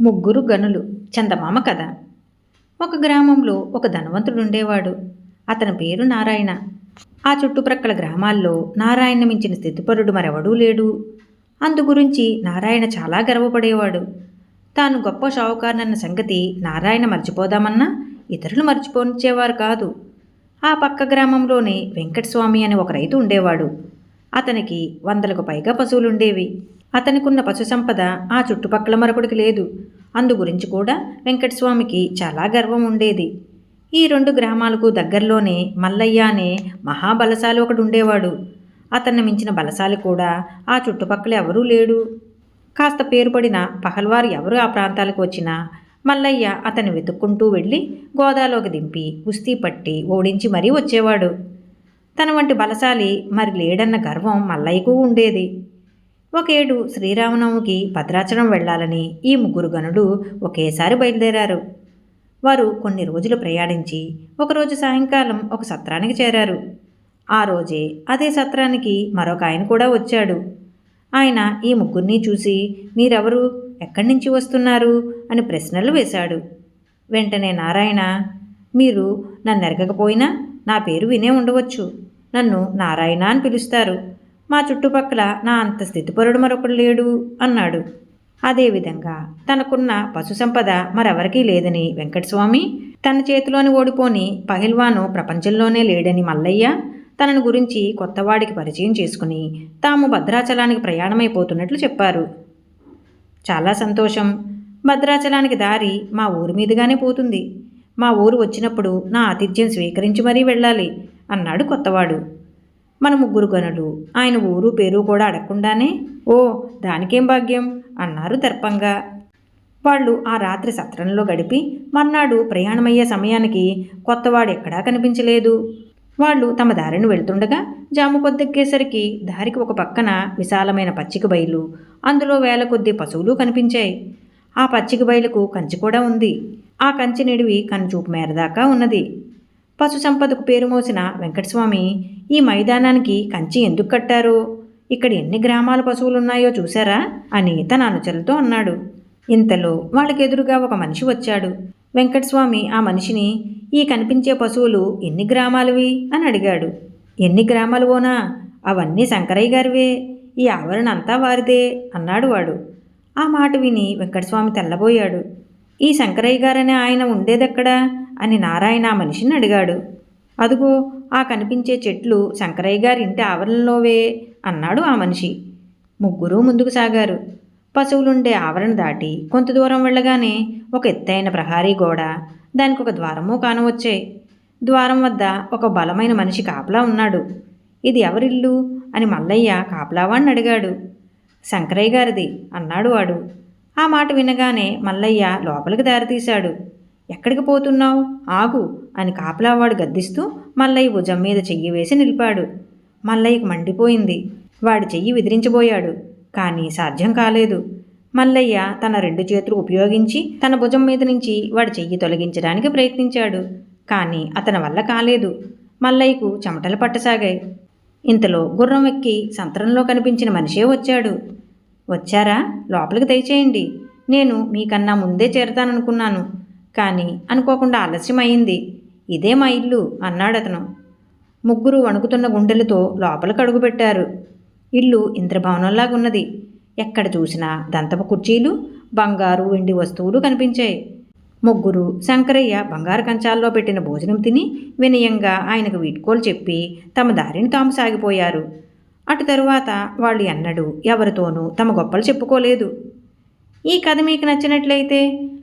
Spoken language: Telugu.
ముగ్గురు గనులు చందమామ కథ. ఒక గ్రామంలో ఒక ధనవంతుడు ఉండేవాడు అతని పేరు నారాయణ. ఆ చుట్టుప్రక్కల గ్రామాల్లో నారాయణ మించిన స్థితిపరుడు మరెవడూ లేడు. అందుగురించి నారాయణ చాలా గర్వపడేవాడు. తాను గొప్ప షావుకారునన్న సంగతి నారాయణ మర్చిపోదామన్నా ఇతరులు మర్చిపోనిచ్చేవారు కాదు. ఆ పక్క గ్రామంలోనే వెంకటస్వామి అని ఒక రైతు ఉండేవాడు. అతనికి వందలకు పైగా పశువులుండేవి. అతనికున్న పశు సంపద ఆ చుట్టుపక్కల మరొకడికి లేదు. అందు గురించి కూడా వెంకటస్వామికి చాలా గర్వం ఉండేది. ఈ రెండు గ్రామాలకు దగ్గరలోనే మల్లయ్య అనే మహాబలశాలి ఒకడు ఉండేవాడు. అతన్ని మించిన బలశాలి కూడా ఆ చుట్టుపక్కల ఎవరూ లేడు. కాస్త పేరుపడిన పహల్వారు ఎవరు ఆ ప్రాంతాలకు వచ్చినా మల్లయ్య అతన్ని వెతుక్కుంటూ వెళ్ళి గోదాలోకి దింపి కుస్తీ పట్టి ఓడించి మరీ వచ్చేవాడు. తన వంటి బలశాలి మరి లేడన్న గర్వం మల్లయ్యకు ఉండేది. ఒకేడు శ్రీరామనవమికి భద్రాచలం వెళ్ళాలని ఈ ముగ్గురు గనులు ఒకేసారి బయలుదేరారు. వారు కొన్ని రోజులు ప్రయాణించి ఒకరోజు సాయంకాలం ఒక సత్రానికి చేరారు. ఆ రోజే అదే సత్రానికి మరొక ఆయన కూడా వచ్చాడు. ఆయన ఈ ముగ్గురిని చూసి మీరెవరు? ఎక్కడి నుంచి వస్తున్నారు? అని ప్రశ్నలు వేశాడు. వెంటనే నారాయణ మీరు నన్ను ఎరగకపోయినా నా పేరు వినే ఉండవచ్చు. నన్ను నారాయణ అని పిలుస్తారు. మా చుట్టుపక్కల నా అంత స్థితిపరుడు మరొకడు లేడు అన్నాడు. అదేవిధంగా తనకున్న పశు సంపద మరెవరికీ లేదని వెంకటస్వామి తన చేతిలోని ఓడిపోని పహిల్వాను ప్రపంచంలోనే లేడని మల్లయ్య తనను గురించి కొత్తవాడికి పరిచయం చేసుకుని తాము భద్రాచలానికి ప్రయాణమైపోతున్నట్లు చెప్పారు. చాలా సంతోషం. భద్రాచలానికి దారి మా ఊరి మీదుగానే పోతుంది. మా ఊరు వచ్చినప్పుడు నా ఆతిథ్యం స్వీకరించి మరీ వెళ్ళాలి అన్నాడు కొత్తవాడు. మన ముగ్గురు గనులు. ఆయన ఊరు పేరు కూడా అడగకుండానే ఓ దానికేం భాగ్యం? అన్నారు దర్పంగా. వాళ్ళు ఆ రాత్రి సత్రంలో గడిపి మర్నాడు ప్రయాణమయ్యే సమయానికి కొత్తవాడు ఎక్కడా కనిపించలేదు. వాళ్ళు తమ దారిని వెళ్తుండగా జాము పొద్దెక్కేసరికి దారికి ఒక పక్కన విశాలమైన పచ్చిక బయలు అందులో వేల కొద్ది పశువులు కనిపించాయి. ఆ పచ్చిక బయలుకు కంచి కూడా ఉంది. ఆ కంచి నిడివి కనుచూపు మేర దాకా ఉన్నది. పశు సంపదకు పేరు మోసిన వెంకటస్వామి ఈ మైదానానికి కంచి ఎందుకు కట్టారో? ఇక్కడ ఎన్ని గ్రామాల పశువులున్నాయో చూసారా అని తన అనుచరులతో అన్నాడు. ఇంతలో వాళ్ళకెదురుగా ఒక మనిషి వచ్చాడు. వెంకటస్వామి ఆ మనిషిని ఈ కనిపించే పశువులు ఎన్ని గ్రామాలవి? అని అడిగాడు. ఎన్ని గ్రామాలువోనా అవన్నీ శంకరయ్య గారివే. ఈ ఆవరణ అంతా వారిదే అన్నాడు వాడు. ఆ మాట విని వెంకటస్వామి తెల్లబోయాడు. ఈ శంకరయ్య గారనే ఆయన ఉండేదెక్కడా? అని నారాయణ ఆ మనిషిని అడిగాడు. అదుగో ఆ కనిపించే చెట్లు శంకరయ్య గారి ఇంటి ఆవరణలోవే అన్నాడు ఆ మనిషి. ముగ్గురు ముందుకు సాగారు. పశువులుండే ఆవరణ దాటి కొంత దూరం వెళ్ళగానే ఒక ఎత్తైన ప్రహారీ గోడ దానికి ఒక ద్వారము కానవచ్చాయి ద్వారం వద్ద ఒక బలమైన మనిషి కాపలా ఉన్నాడు. ఇది ఎవరిల్లు? అని మల్లయ్య కాపలావాణ్ణి అడిగాడు. శంకరయ్య గారిది అన్నాడు వాడు. ఆ మాట వినగానే మల్లయ్య లోపలికి దారితీశాడు. ఎక్కడికి పోతున్నావు? ఆగు అని కాపలావాడు గద్దిస్తూ మల్లయ్య భుజం మీద చెయ్యి వేసి నిలిపాడు. మల్లయ్యకు మండిపోయింది. వాడి చెయ్యి విదిరించబోయాడు కానీ సాధ్యం కాలేదు. మల్లయ్య తన రెండు చేతులు ఉపయోగించి తన భుజం మీద నుంచి వాడి చెయ్యి తొలగించడానికి ప్రయత్నించాడు కానీ అతని వల్ల కాలేదు. మల్లయ్యకు చెమటలు పట్టసాగాయి. ఇంతలో గుర్రం ఎక్కి సంతరంలో కనిపించిన మనిషే వచ్చాడు. వచ్చారా? లోపలికి దయచేయండి. నేను మీకన్నా ముందే చేరతాననుకున్నాను. కానీ అనుకోకుండా ఆలస్యం అయింది ఇదే మా ఇల్లు అన్నాడతను. ముగ్గురు వణుకుతున్న గుండెలతో లోపలికి అడుగుపెట్టారు ఇల్లు ఇంద్రభవనంలాగున్నది. ఎక్కడ చూసినా దంతపు కుర్చీలు బంగారు వెండి వస్తువులు కనిపించాయి. ముగ్గురు శంకరయ్య బంగారు కంచాల్లో పెట్టిన భోజనం తిని వినయంగా ఆయనకు వీడ్కోలు చెప్పి తమ దారిని తాము సాగిపోయారు. అటు తరువాత వాళ్ళు ఎన్నడూ ఎవరితోనూ తమ గొప్పలు చెప్పుకోలేదు. ఈ కథ మీకు నచ్చినట్లయితే